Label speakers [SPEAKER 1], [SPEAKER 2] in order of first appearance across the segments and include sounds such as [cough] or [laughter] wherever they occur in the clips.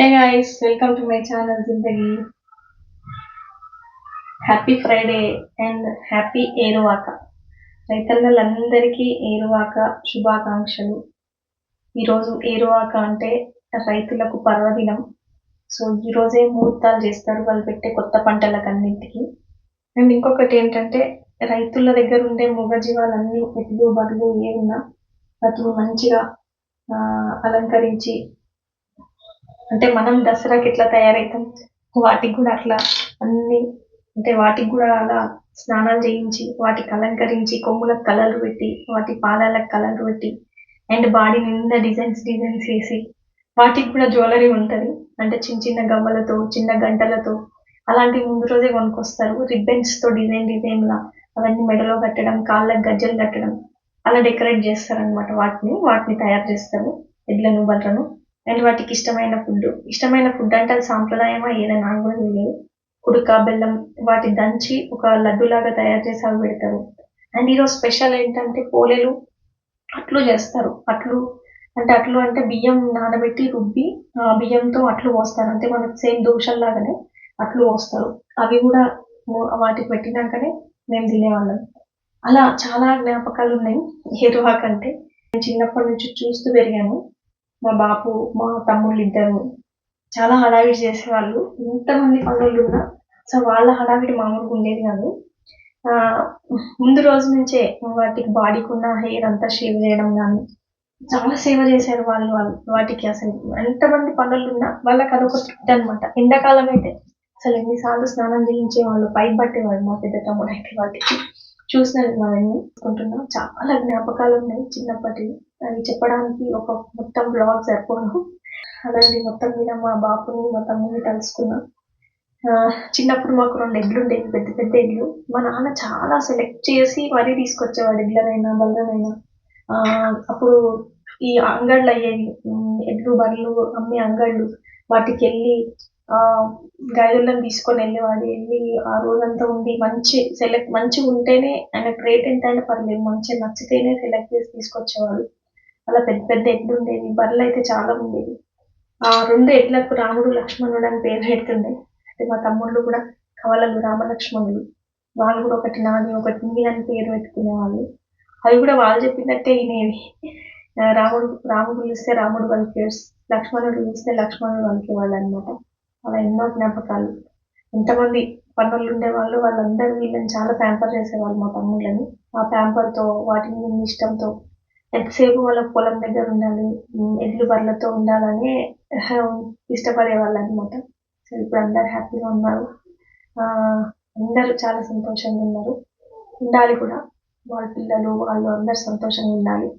[SPEAKER 1] Hey guys welcome to my channel Zindagi happy Friday and happy Eruvaka రైతన్నలందరికీ Eruvaka శుభాకాంక్షలు. ఈరోజు ఏరువాక అంటే రైతులకు పర్వదినం. సో ఈరోజే ముహూర్తాలు చేస్తారు వాళ్ళు పెట్టే కొత్త పంటలకన్నింటికి. అండ్ ఇంకొకటి ఏంటంటే రైతుల దగ్గర ఉండే మూగజీవాలన్నీ ఎడ్లు బర్రెలు ఏ ఉన్నా వాటిని మంచిగా ఆ, అలంకరించి అంటే మనం దసరాకి ఎట్లా తయారవుతాం వాటికి కూడా అట్లా అన్ని అంటే వాటికి కూడా అలా స్నానాలు చేయించి వాటికి అలంకరించి కొమ్ములకు కలర్లు పెట్టి వాటి పాదాలకు కలర్లు పెట్టి అండ్ బాడీ నిండా డిజైన్స్ డిజైన్స్ వేసి వాటికి కూడా జ్యువెలరీ ఉంటుంది. అంటే చిన్న చిన్న గవ్వలతో చిన్న గంటలతో అలాంటివి ముందు రోజే కొనుక్కొస్తారు. ribbons తో డిజైన్ డిజైన్ లా అవన్నీ మెడలో కట్టడం కాళ్ళకు గజ్జలు కట్టడం అలా డెకరేట్ చేస్తారనమాట వాటిని. వాటిని తయారు చేస్తారు. ఎడ్లను బర్రను అండ్ వాటికి ఇష్టమైన ఫుడ్ ఇష్టమైన ఫుడ్ అంటే అది సాంప్రదాయమా ఏదైనా నాకు కూడా తెలియదు కుడుక బెల్లం వాటి దంచి ఒక లడ్డు లాగా తయారు చేసి అవి పెడతారు. అండ్ ఈరోజు స్పెషల్ ఏంటంటే పోలేలు అట్లు చేస్తారు. అట్లు అంటే అట్లు అంటే బియ్యం నానబెట్టి రుబ్బి ఆ బియ్యంతో అట్లు పోస్తారు. అంటే మనకు సేమ్ దోషల్లాగానే అట్లు పోస్తారు. అవి కూడా వాటికి పెట్టినాకనే మేము తినేవాళ్ళం. అలా చాలా జ్ఞాపకాలు ఉన్నాయి. హేరువాక్ అంటే నేను చిన్నప్పటి నుంచి చూస్తూ పెరిగాను. మా బాపు మా తమ్ముళ్ళు ఇద్దరు చాలా హడావిడి చేసేవాళ్ళు. ఇంతమంది పనులు ఉన్నా సో వాళ్ళ హడావిడి మామూలుగా ఉండేది కాదు. ఆ, ముందు రోజు నుంచే వాటికి బాడీకి ఉన్న హెయిర్ అంతా షేవ్ చేయడం కానీ చాలా సేవ చేశారు వాళ్ళు వాళ్ళు వాటికి అసలు. ఎంతమంది పనులు ఉన్నా వాళ్ళకి అదొక తృప్తి అనమాట ఎండాకాలం అయితే అసలు ఎన్నిసార్లు స్నానం చేయించే వాళ్ళు పై పట్టేవాళ్ళు మా పెద్ద తమ్ముడు అయితే వాటికి. చూసినాను అవన్నీ చాలా జ్ఞాపకాలు ఉన్నాయి చిన్నప్పటి అని చెప్పడానికి ఒక మొత్తం బ్లాగ్ సరిపోను. అలాంటి మొత్తం మీద మా బాపుని మా తమ్ముని కలుసుకున్నా. ఆ, చిన్నప్పుడు మాకు రెండు ఎడ్లు ఉండేవి పెద్ద పెద్ద ఎడ్లు. మా నాన్న చాలా సెలెక్ట్ చేసి మరీ తీసుకొచ్చేవాడు ఎడ్లనైనా బల్లనైనా ఆ, అప్పుడు ఈ అంగళ్ళు అయ్యేవి. ఎడ్లు బళ్ళు అమ్మే అంగళ్ళు. వాటికి వెళ్ళి ఆ గైదులను తీసుకొని వెళ్ళేవాడు. వెళ్ళి ఆ రోజంతా ఉండి మంచి సెలెక్ట్ మంచిగా ఉంటేనే ఆయనకు రేట్ ఎంత అయినా పర్లేదు. మంచిగా నచ్చితేనే సెలెక్ట్ చేసి తీసుకొచ్చేవాడు. అలా పెద్ద పెద్ద ఎడ్లు ఉండేవి బర్రెలు అయితే చాలా ఉండేవి. ఆ రెండు ఎడ్లకు రాముడు లక్ష్మణుడు అని పేరు పెడుతుండే. అంటే మా తమ్ముళ్ళు కూడా కవలలు రామలక్ష్మణులు. వాళ్ళు కూడా ఒకటి నాని ఒకటి నీది అని పేరు పెట్టుకునేవాళ్ళు. అవి కూడా వాళ్ళు చెప్పినట్టే వినేవి. రాముడు రాముడు పిలిస్తే రాముడు పలికేస్ లక్ష్మణుడు పిలిస్తే లక్ష్మణుడు పలికేవాళ్ళు అనమాట అలా ఎన్నో జ్ఞాపకాలు. ఎంతమంది పనులు ఉండేవాళ్ళు వాళ్ళందరూ వీళ్ళని చాలా ప్యాంపర్ చేసేవాళ్ళు మా తమ్ముళ్ళని. ఆ ప్యాంపర్తో వాటిని ఇష్టంతో ఎంతసేపు వాళ్ళ పొలం దగ్గర ఉండాలి ఎడ్లు బర్లతో ఉండాలని ఇష్టపడేవాళ్ళు అనమాట సో ఇప్పుడు అందరు హ్యాపీగా ఉన్నారు. ఆ, అందరూ చాలా సంతోషంగా ఉన్నారు. ఉండాలి కూడా. వాళ్ళ పిల్లలు వాళ్ళు అందరు సంతోషంగా ఉండాలి.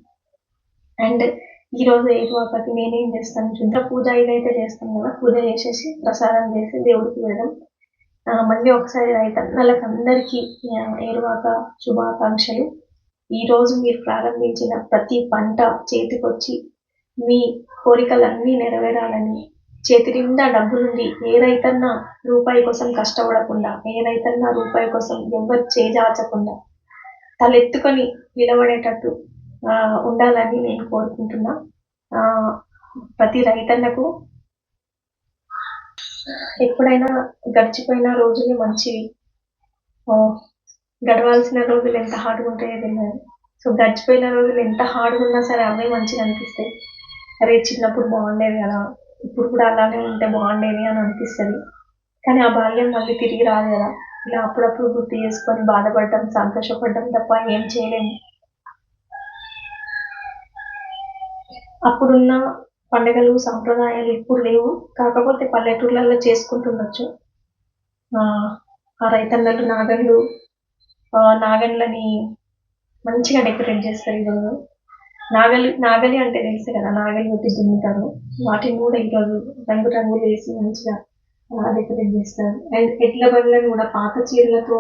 [SPEAKER 1] అండ్ ఈ రోజు ఏరువాకకి నేనేం చేస్తాను శుద్ధ పూజ ఇదైతే చేస్తాను కదా. పూజ చేసేసి ప్రసాదం చేసి దేవుడికి వెళ్ళడం మళ్ళీ ఒకసారి రైతన్నలకు అందరికీ ఏరువాక శుభాకాంక్షలు. ఈరోజు మీరు ప్రారంభించిన ప్రతి పంట చేతికొచ్చి మీ కోరికలన్నీ నెరవేరాలని చేతి నిండా డబ్బులుండి ఏ రైతన్నా రూపాయి కోసం కష్టపడకుండా ఏ రైతన్నా రూపాయి కోసం ఎవరు చేజార్చకుండా తలెత్తుకొని నిలబడేటట్టు ఉండాలని నేను కోరుకుంటున్నా. ప్రతి రైతన్నకు ఎప్పుడైనా గడిచిపోయిన రోజులే మంచివి. గడవాల్సిన రోజులు ఎంత హార్డ్గా ఉంటాయో తెలియదు. సో గడిచిపోయిన రోజులు ఎంత హార్డ్గా ఉన్నా సరే అవే మంచిగా అనిపిస్తాయి. అరే చిన్నప్పుడు బాగుండేది కదా. ఇప్పుడు కూడా అలానే ఉంటే బాగుండేది అని అనిపిస్తుంది. కానీ ఆ బాల్యం మళ్ళీ తిరిగి రాదు కదా. ఇలా అప్పుడప్పుడు గుర్తు చేసుకొని బాధపడటం సంతోషపడటం తప్ప ఏం చేయలేము. అప్పుడున్న పండుగలు సంప్రదాయాలు ఇప్పుడు లేవు. కాకపోతే పల్లెటూర్లలో చేసుకుంటుండొచ్చు. ఆ, రైతన్నలు నాగళ్ళు ఆ, మంచిగా డెకరేట్ చేస్తారు ఈరోజు నాగలి నాగలి అంటే తెలుసు కదా నాగలి కొట్టి దున్నుతారు. వాటిని కూడా ఈరోజు రంగు రంగులు వేసి మంచిగా డెకరేట్ చేస్తారు. అండ్ ఎడ్ల బండ్లను కూడా పాత చీరలతో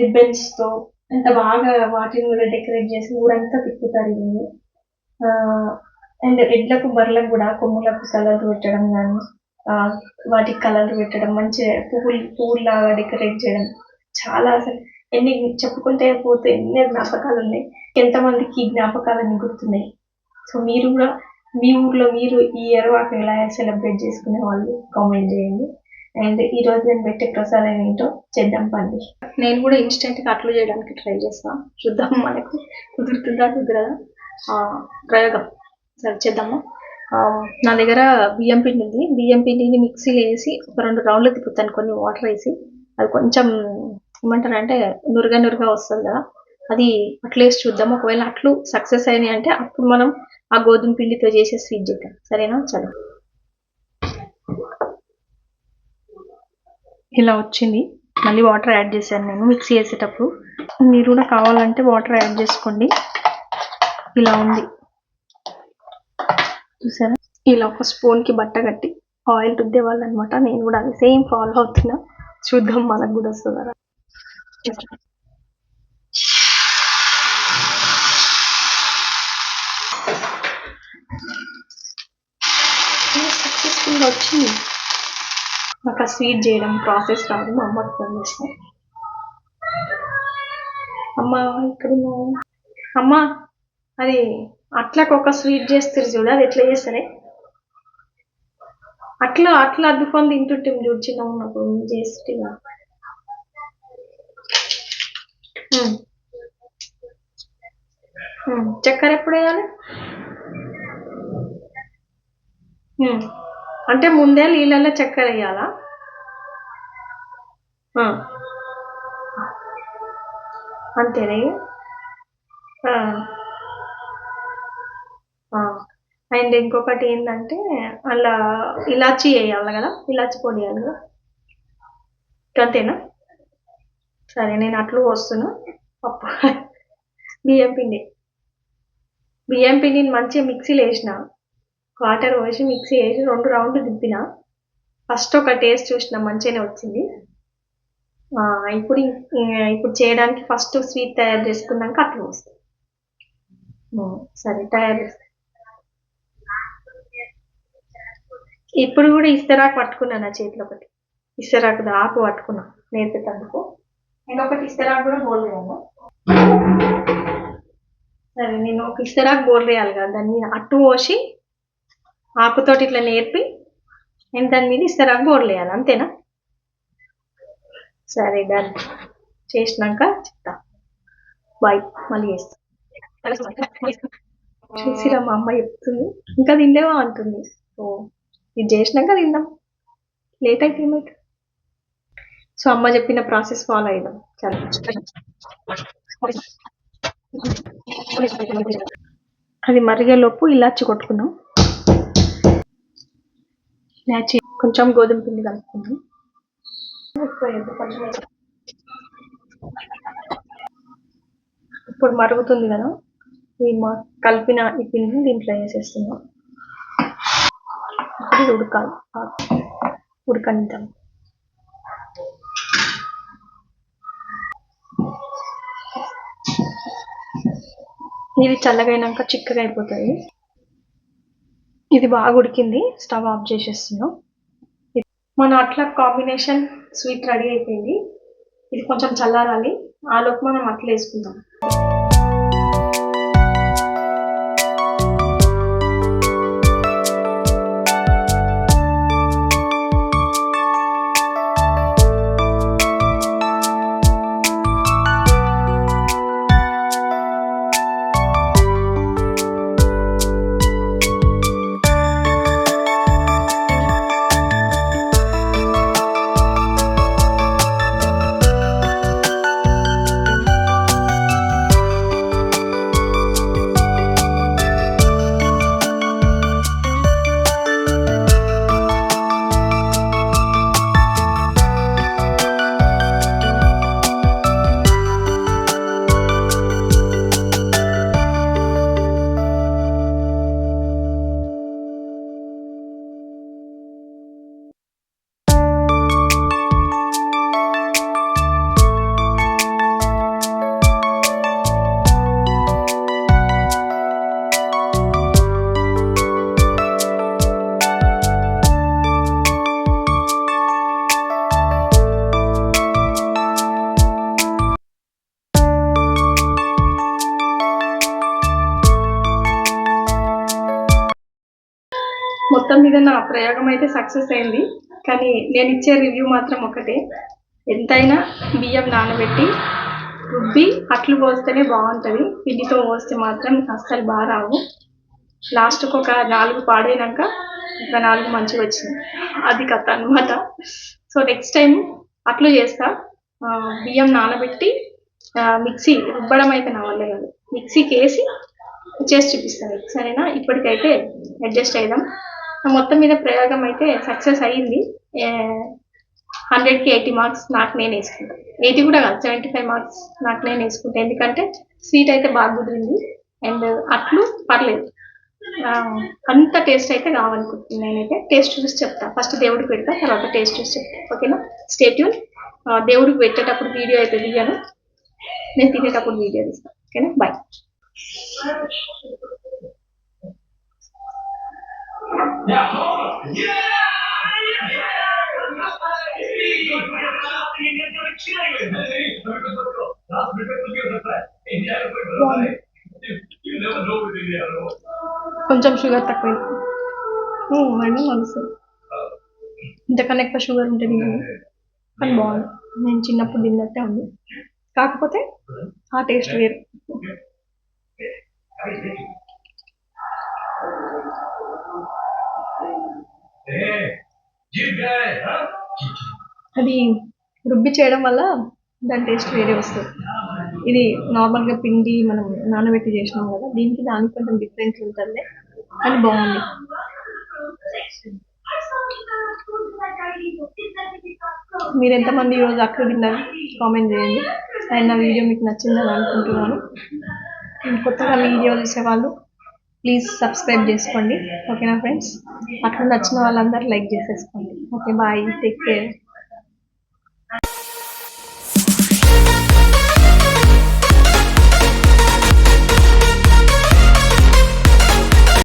[SPEAKER 1] రిబ్బన్స్తో ఎంత బాగా వాటిని కూడా డెకరేట్ చేసి ఊరంతా తిప్పుతారు ఈరోజు అండ్ ఎడ్లకు బర్రెలకు కూడా కొమ్ములకు కలర్లు పెట్టడం కానీ వాటికి కలర్లు పెట్టడం మంచిగా పువ్వులు పువ్వులాగా డెకరేట్ చేయడం చాలా అసలు ఎన్ని చెప్పుకుంటే పోతే ఎన్ని జ్ఞాపకాలు ఉన్నాయి. ఎంతమందికి ఈ జ్ఞాపకాలన్నీ గుర్తున్నాయి. సో మీరు కూడా మీ ఊర్లో మీరు ఈ ఎరువాక ఎలా సెలబ్రేట్ చేసుకునే వాళ్ళు కామెంట్ చేయండి. అండ్ ఈ రోజు నేను పెట్టే ప్రసాదం ఏంటో చేద్దాం పండి నేను కూడా ఇన్స్టెంట్గా అట్లు చేయడానికి ట్రై చేస్తాను చూద్దాం మనకు. కుదురుతుందా కుదరదా? ప్రయోగం. సరే చేద్దామా? నా దగ్గర బియ్యం పిండి ఉంది. బియ్యం పిండిని మిక్సీలో వేసి ఒక రెండు రౌండ్లు తిప్పుతాను. కొన్ని వాటర్ వేసి. అది కొంచెం ఏమంటారు అంటే నురుగా నురుగా వస్తుంది కదా. అది అట్లేసి చూద్దాం. ఒకవేళ అట్లు సక్సెస్ అయినాయి అంటే అప్పుడు మనం ఆ గోధుమ పిండితో చేసే స్వీట్ చేద్దాం. సరేనా? చలో. ఇలా వచ్చింది. మళ్ళీ వాటర్ యాడ్ చేశాను నేను మిక్సీ చేసేటప్పుడు. మీరు కూడా కావాలంటే వాటర్ యాడ్ చేసుకోండి. ఇలా ఉంది. చూసారా? ఇలా ఒక స్పూన్కి బట్ట కట్టి ఆయిల్ రుద్దే వాళ్ళు అనమాట నేను కూడా అది సేమ్ ఫాలో అవుతున్నా. చూద్దాం మనకు కూడా వస్తుందా సక్సెస్ఫుల్గా వచ్చింది. నాకు ఆ స్వీట్ చేయడం ప్రాసెస్ రాదు మా అమ్మకి ఫోన్ చేస్తాను అమ్మ ఇక్కడ అమ్మ అది అట్లకు ఒక స్వీట్ చేస్తారు చూడ అది ఎట్లా చేస్తారే? అట్లా అట్లా అడ్డుకొని తింటుంటే చూడు చిన్న ఉన్నప్పుడు నువ్వు చక్కెర ఎప్పుడు వేయాలి? అంటే ముందే నీళ్ళల్లో చక్కెర వేయాలా? ఆ. అంతేనా. అండ్ ఇంకొకటి ఏంటంటే అలా ఇలాచి వేయాలి కదా ఇలాచి పొడి వేయాలి కదా. అంతేనా? సరే నేను అట్లు పోస్తున్నా. పప్పు బియ్యం పిండి. బియ్యం పిండిని మంచిగా మిక్సీలో వేసిన. వాటర్ పోసి మిక్సీ వేసి రెండు రౌండ్లు దిప్పిన ఫస్ట్ ఒక టేస్ట్ చూసిన మంచిగానే వచ్చింది. ఇప్పుడు ఇప్పుడు చేయడానికి ఫస్ట్ స్వీట్ తయారు చేసుకున్నాక అట్లా వస్తుంది సరే తయారు చేస్తాను ఇప్పుడు కూడా ఇస్తరాకు పట్టుకున్నా నా చేతిలో ఒకటి. ఇస్తరాకు ఆకు పట్టుకున్నా నేర్పుతందుకు నేను ఒకటి ఇస్తరాకు కూడా బోల్ వేయాలి సరే నేను ఒక ఇస్తరాకు బోల్ వేయాలి కదా దాన్ని అట్టు పోసి ఆకుతోటి ఇట్లా నేర్పి నేను దాని మీద ఇస్తరాకు బోర్లు వేయాలి అంతేనా? సరే దాన్ని చేసినాక చెప్తా. బాయ్ మళ్ళీ చేస్తా. [laughs] చూసిరా మా అమ్మ చెప్తుంది. ఇంకా తిండేవా అంటుంది. ఓ. ఇది చేసినాక తిందాం. లేట్ అయితే ఏమైతే సో అమ్మ చెప్పిన ప్రాసెస్ ఫాలో అయిదాం చాలా అది మరిగేలోపు ఇలాచి కొట్టుకున్నాం ఇలాచి కొంచెం గోధుమ పిండి కలుపుకుందాం. ఇప్పుడు మరుగుతుంది కదా ఈ కలిపిన ఈ పిండిని దీంట్లో వేసేస్తున్నాం. ఇది ఉడకాలి. ఉడకనిద్దాం. ఇది చల్లగైనాక చిక్కగా అయిపోతుంది ఇది బాగా ఉడికింది. స్టవ్ ఆఫ్ చేసేస్తున్నాం. మన అట్లా కాంబినేషన్ స్వీట్ రెడీ అయిపోయింది. ఇది కొంచెం చల్లారాలి. ఆ మనం అట్లా వేసుకుందాం మొత్తం మీద నా ప్రయోగం అయితే సక్సెస్ అయింది. కానీ నేను ఇచ్చే రివ్యూ మాత్రం ఒకటే. ఎంతైనా బియ్యం నానబెట్టి రుబ్బి అట్లు పోస్తేనే బాగుంటుంది. పిండితో పోస్తే మాత్రం అస్సలు బాగా రావు. లాస్ట్కి ఒక నాలుగు పాడైనాక ఇంకా నాలుగు మంచిగా వచ్చింది. అది కథ అనమాట సో నెక్స్ట్ టైం అట్లు చేస్తా. బియ్యం నానబెట్టి మిక్సీ రుబ్బడం అయితే నా వల్ల కాదు. మిక్సీకి వేసి చేసి చూపిస్తాను సరేనా? ఇప్పటికైతే అడ్జస్ట్ అయిదాం. మొత్తం మీద ప్రయోగం అయితే సక్సెస్ అయ్యింది హండ్రెడ్కి ఎయిటీ మార్క్స్ నాకు నేను వేసుకుంటాను ఎయిటీ కూడా కాదు సెవెంటీ ఫైవ్ మార్క్స్ నాకు నేను వేసుకుంటాను ఎందుకంటే స్వీట్ అయితే బాగా కుదిరింది. అండ్ అట్లు పర్లేదు. అంత టేస్ట్ అయితే కావాలనుకుంటున్నాను నేనైతే. టేస్ట్ చూసి చెప్తా. ఫస్ట్ దేవుడికి పెడతా తర్వాత టేస్ట్ చూసి చెప్తా. ఓకేనా? స్టేట్యూన్ దేవుడికి పెట్టేటప్పుడు వీడియో అయితే తీయను. నేను తినేటప్పుడు వీడియో తీస్తాను ఓకేనా? బాయ్. కొంచెం షుగర్ తక్కువ అండి మనసు ఇంతకన్నా ఎక్కువ షుగర్ ఉంటుంది కానీ బాగుంది నేను చిన్నప్పుడు తిన్నట్టే ఉంది కాకపోతే ఆ టేస్ట్ వేరు అది రుబ్బి చేయడం వల్ల దాని టేస్ట్ వేరే వస్తుంది. ఇది నార్మల్గా పిండి మనం నానబెట్టి చేసినాం కదా దీనికి దానికి కొంచెం డిఫరెన్స్ ఉంటుంది. అది బాగుంది. మీరు ఎంతమంది ఈరోజు అక్కడ తిన్నారు కామెంట్ చేయండి. అండ్ నా వీడియో మీకు నచ్చిందని అనుకుంటున్నాను. కొత్తగా వీడియో చూసేవాళ్ళు ప్లీజ్ సబ్స్క్రైబ్ చేసుకోండి. ఓకేనా ఫ్రెండ్స్ అక్కడ నచ్చిన వాళ్ళందరూ లైక్ చేసేసుకోండి. Okay bye take care